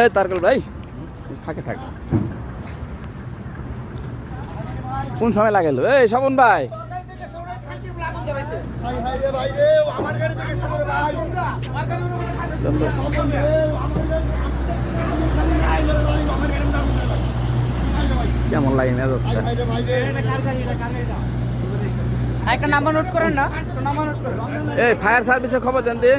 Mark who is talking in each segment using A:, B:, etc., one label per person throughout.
A: এই তারকল ভাই ফাঁকে থাক। কোন সময় লাগাইল এই স্বপন ভাই। কেমন লাগে মেজাজটা?
B: একটা নাম্বার নোট করেন না?
A: এই ফায়ার সার্ভিসের খবর দেন দিয়ে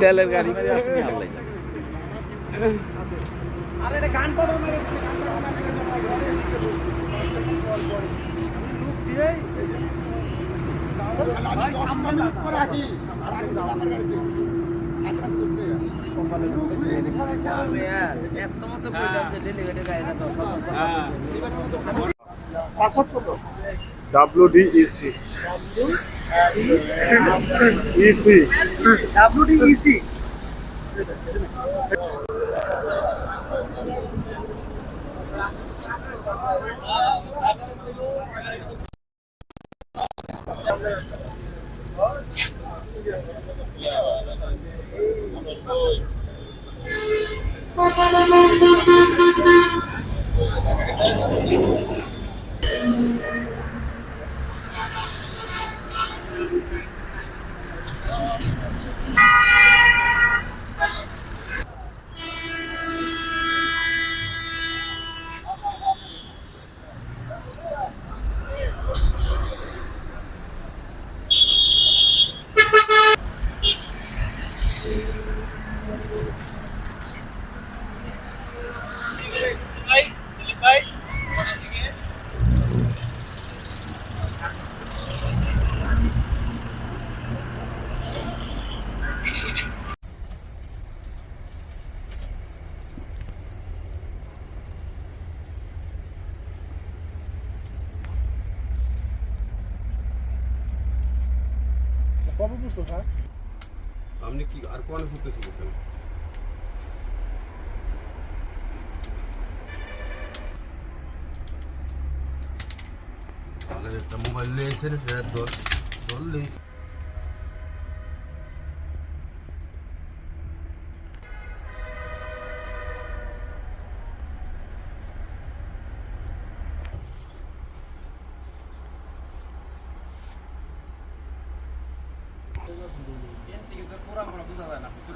A: তেলের গাড়ি মারি আসেনি আল্লাহ
B: আরে এটা গান পড়ো মেরে
C: WDEC. EC.
B: স্যার
D: আপনি কি আর কোন ঘুরতে শিখেছেন একটা মোবাইল নিয়েছেন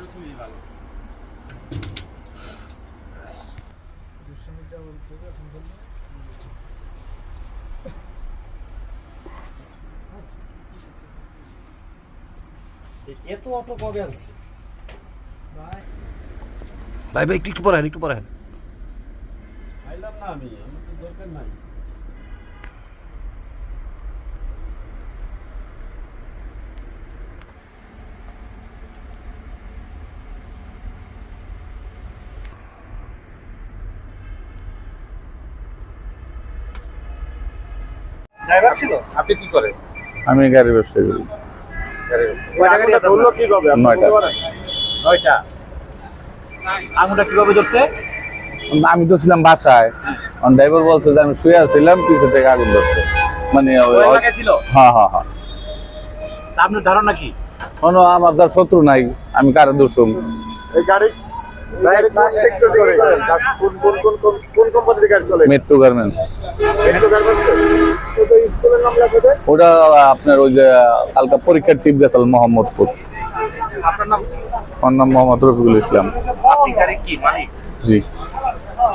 D: সেটা দল ধরলেই
E: এত অটো কবে আনছে?
F: ভাই ভাই একটু পড়েন একটু পড়েন।
D: আইলাম না আমি আমার তো দরকার নাই।
E: ড্রাইভার ছিল?
D: আপনি কি করেন?
A: আমি গাড়ি ব্যবসা করি। আমি তো ছিলাম বাসায় ড্রাইভার বলছে যে আমি শুয়ে আছিলাম পিছে থেকে আগুন ধরছে। মানে হ্যাঁ হ্যাঁ হ্যাঁ।
E: আপনার ধারণা কি?
A: কোনো আমার তার শত্রু নাই আমি কারও
C: এই গাড়ি গাড়ি গাড়ি
A: মেট্রো গার্মেন্টস
C: মেট্রো গার্মেন্টস তো তো স্কুলের নাম লেখা যায়
A: ওটা আপনার ওই যে কালকা পরীক্ষার টিপ গেছিল মোহাম্মদপুর।
E: আপনার নাম?
A: ওর নাম মোহাম্মদ রফিকুল ইসলাম।
E: আপনি গাড়ি কি মালিক?
A: জি।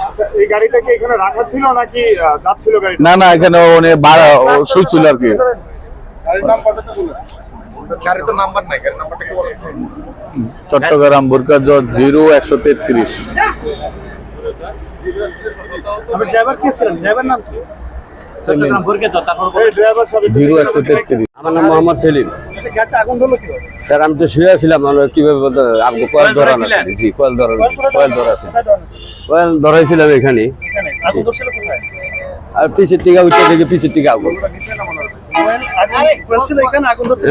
C: আচ্ছা এই গাড়িটা কি এখানে রাখা ছিল নাকি যাচ্ছিল গাড়িটা?
A: না না এখানে উনি বাড়া শুইছিল আর কি।
C: গাড়ির নাম্বারটা একটু বলুন
A: চট্টগ্রাম বুরকা জিরো একশো তেত্রিশ।
E: আপনি ড্রাইভার কে ছিলেন? ড্রাইভার নাম কি? চট্টগ্রাম বর্গে তো তারপর
C: এই ড্রাইভার সাহেব
A: জিরো একশো তেত্রিশ।
G: আমার নাম মোহাম্মদ সেলিম।
C: আচ্ছা গাড়িটা আগুন ধরলো কীভাবে?
G: স্যার আমি তো শুয়ে ছিলাম কীভাবে কয়েল ধরা? জি কয়েল ধরা কয়েল ধরা আছে
C: কোথায় ধরানো ছিল?
G: কয়েল ধরাইছিলাম এখানে।
C: এখানে। আগুন ধরছিল কোথায়?
G: আর পিছের টিকা উঠে থেকে পিছের টিকা আগুন।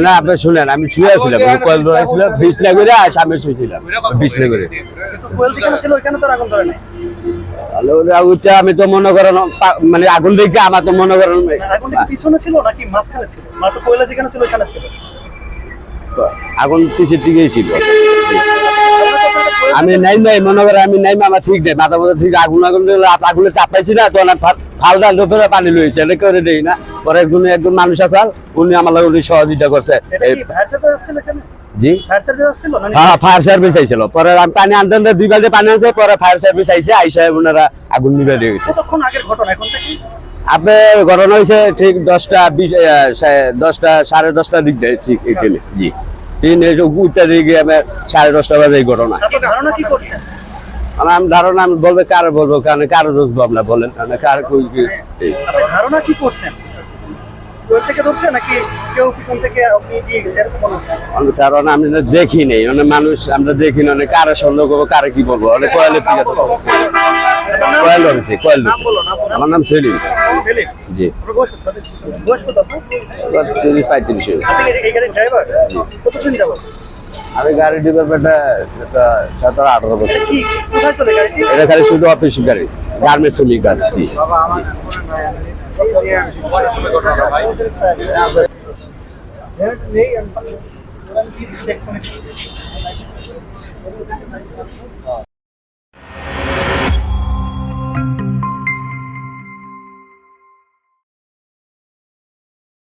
G: না আপনি শুনেন আমি শুয়ে ছিলাম কয়েল ধরাইছিলাম বিছনা করে আর সামনে শুয়েছিলাম বিছনা করে
E: কিন্তু ছিল ওইখানে তো আর আগুন ধরে নাই।
G: তাহলে ওটা আমি তো মনে করেন মানে আগুন দেখে আমার তো মনে করেন
E: পিছনে ছিল নাকি মাঝখানে ছিল? মানে কোয়েলা যেখানে ছিল ওইখানে ছিল।
G: আগুন পিছের দিকেই ছিল। আমি নাই নাই মনে করেন আমি নাই আমার ঠিক নেই। মাথা মধ্যে ঠিক আগুন আগুন আগুনে চাপ পাইছি না ফা- ফাল ডাল ধরে পানি লইছে এটা করে দেই না। পরে একজন একজন মানুষ আসাল উনি আমার লাগে উনি সহযোগিতা করছে। জি?
E: ফায়ার সার্ভিস
G: হ্যাঁ ফায়ার সার্ভিস আইছিল। পরে আমি পানি আনতে আনতে দুই বালতি পানি আনছে পরে ফায়ার সার্ভিস আইছে আইসা ওনারা আগুন নিভে দিয়ে গেছে।
E: কতক্ষণ আগের ঘটনা? এখন থেকে?
G: আপনি ঘটনা হয়েছে ঠিক দশটা বিশ দশটা সাড়ে দশটার দিক দিয়ে ঠিক জি। উঠটা দিকে আমার সাড়ে দশটা বাজে এই ঘটনা।
E: ধারণা কি করছেন?
G: আমার আমি ধারণা আমি বলবে কার বলব কারণ কারও দোষ ভাবনা বলেন মানে কার
E: ধারণা কি করছেন? মনে
G: আমি দেখি নেই অনেক মানুষ আমরা দেখি না অনেক কারে সন্দেহ করব কারে কি বলব অনেক কয়েলে কয়েল হয়েছে কয়েল আমার নাম সেলিম। জি। তিরিশ পঁয়ত্রিশ আমি গাড়ি ডিপের পেটে সতেরো আঠারো বছর। এটা খালি শুধু অফিস গাড়ি। গার্মেন্টস শ্রমিক আসছি
E: নেই